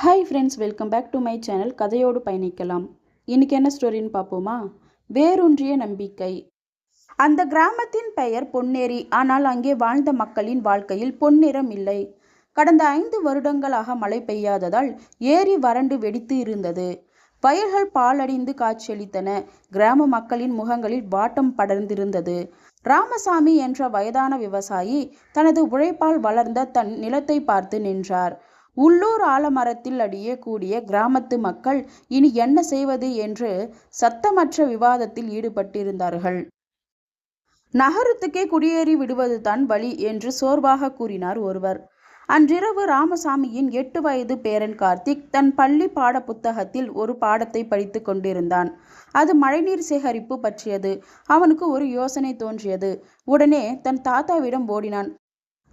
Hi friends welcome back to my channel கதையோடு பயணிக்கலாம். இன்னைக்கு என்ன ஸ்டோரின்னு பார்ப்போமா? வேரூன்றிய நம்பிக்கை. அந்த கிராமத்தின் பெயர் பொன்னேரி ஆனால் அங்கே வாழ்ந்த மக்களின் வாழ்க்கையில் பொன்னிறம் இல்லை. கடந்த ஐந்து வருடங்களாக மழை பெய்யாததால் ஏரி வறண்டு வெடித்து இருந்தது. வயல்கள் பாலடைந்து காட்சியளித்தன. கிராம மக்களின் முகங்களில் வாட்டம் படர்ந்திருந்தது. ராமசாமி என்ற வயதான விவசாயி தனது உழைப்பால் வளர்ந்த தன் நிலத்தை பார்த்து நின்றார். உள்ளூர் ஆலமரத்தில் அடியே கூடிய கிராமத்து மக்கள் இனி என்ன செய்வது என்று சத்தமற்ற விவாதத்தில் ஈடுபட்டிருந்தார்கள். நகரத்துக்கே குடியேறி விடுவதுதான் வழி என்று சோர்வாக கூறினார் ஒருவர். அன்றிரவு ராமசாமியின் எட்டு வயது பேரன் கார்த்திக் தன் பள்ளி பாட புத்தகத்தில் ஒரு பாடத்தை படித்து கொண்டிருந்தான். அது மழைநீர் சேகரிப்பு பற்றியது. அவனுக்கு ஒரு யோசனை தோன்றியது. உடனே தன் தாத்தாவிடம் ஓடினான்.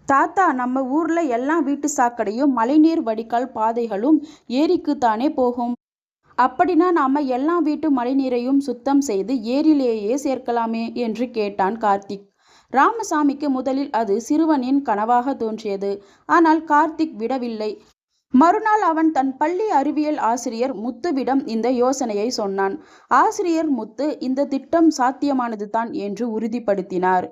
தாத்தா நம்ம ஊர்ல எல்லா வீட்டு சாக்கடையும் மழைநீர் வடிகால் பாதைகளும் ஏரிக்குத்தானே போகும். அப்படின்னா நாம எல்லா வீட்டு மழைநீரையும் சுத்தம் செய்து ஏரியிலேயே சேர்க்கலாமே என்று கேட்டான் கார்த்திக். ராமசாமிக்கு முதலில் அது சிறுவனின் கனவாக தோன்றியது. ஆனால் கார்த்திக் விடவில்லை. மறுநாள் அவன் தன் பள்ளி அறிவியல் ஆசிரியர் முத்துவிடம் இந்த யோசனையை சொன்னான். ஆசிரியர் முத்து இந்த திட்டம் சாத்தியமானது தான் என்று உறுதிப்படுத்தினார்.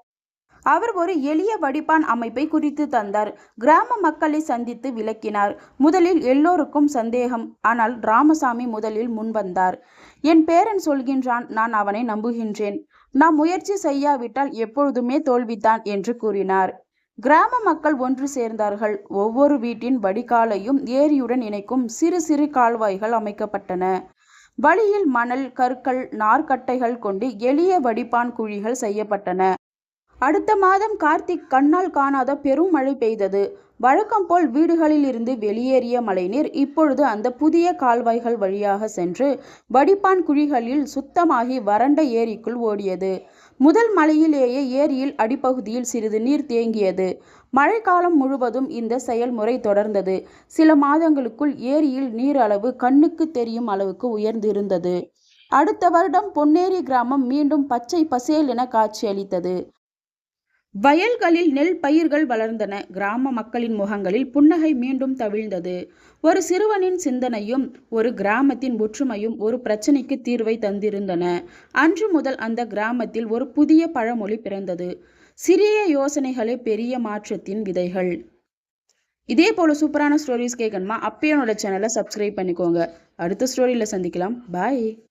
அவர் ஒரு எளிய வடிப்பான் அமைப்பை குறித்து தந்தார். கிராம மக்களை சந்தித்து விளக்கினார். முதலில் எல்லோருக்கும் சந்தேகம். ஆனால் ராமசாமி முதலில் முன்வந்தார். என் பேரன் சொல்கின்றான் நான் அவனை நம்புகின்றேன். நாம் முயற்சி செய்யாவிட்டால் எப்பொழுதுமே தோல்வித்தான் என்று கூறினார். கிராம மக்கள் ஒன்று சேர்ந்தார்கள். ஒவ்வொரு வீட்டின் வடிகாலையும் ஏரியுடன் இணைக்கும் சிறு சிறு கால்வாய்கள் அமைக்கப்பட்டன. வழியில் மணல் கற்கள் நார்க்கட்டைகள் கொண்டு எளிய வடிப்பான் குழிகள் செய்யப்பட்டன. அடுத்த மாதம் கார்த்திக் கண்ணால் காணாத பெரும் மழை பெய்தது. வழக்கம் போல் வீடுகளில் இருந்து வெளியேறிய மழைநீர் இப்பொழுது அந்த புதிய கால்வாய்கள் வழியாக சென்று வடிப்பான் குழிகளில் சுத்தமாகி வறண்ட ஏரிக்குள் ஓடியது. முதல் மழையிலேயே ஏரியில் அடிப்பகுதியில் சிறிது நீர் தேங்கியது. மழைக்காலம் முழுவதும் இந்த செயல்முறை தொடர்ந்தது. சில மாதங்களுக்குள் ஏரியில் நீர் அளவு கண்ணுக்கு தெரியும் அளவுக்கு உயர்ந்திருந்தது. அடுத்த வருடம் பொன்னேரி கிராமம் மீண்டும் பச்சை பசேல் என காட்சியளித்தது. வயல்களில் நெல் பயிர்கள் வளர்ந்தன. கிராம மக்களின் முகங்களில் புன்னகை மீண்டும் தவிழ்ந்தது. ஒரு சிறுவனின் சிந்தனையும் ஒரு கிராமத்தின் ஒற்றுமையும் ஒரு பிரச்சனைக்கு தீர்வை தந்திருந்தன. அன்று முதல் அந்த கிராமத்தில் ஒரு புதிய பழமொழி பிறந்தது. சிறிய யோசனைகளே பெரிய மாற்றத்தின் விதைகள். இதே போல சூப்பரான ஸ்டோரிஸ் கேட்கணுமா அப்பயனோட என்னோட சேனலை சப்ஸ்கிரைப் பண்ணிக்கோங்க. அடுத்த ஸ்டோரியில் சந்திக்கலாம். பாய்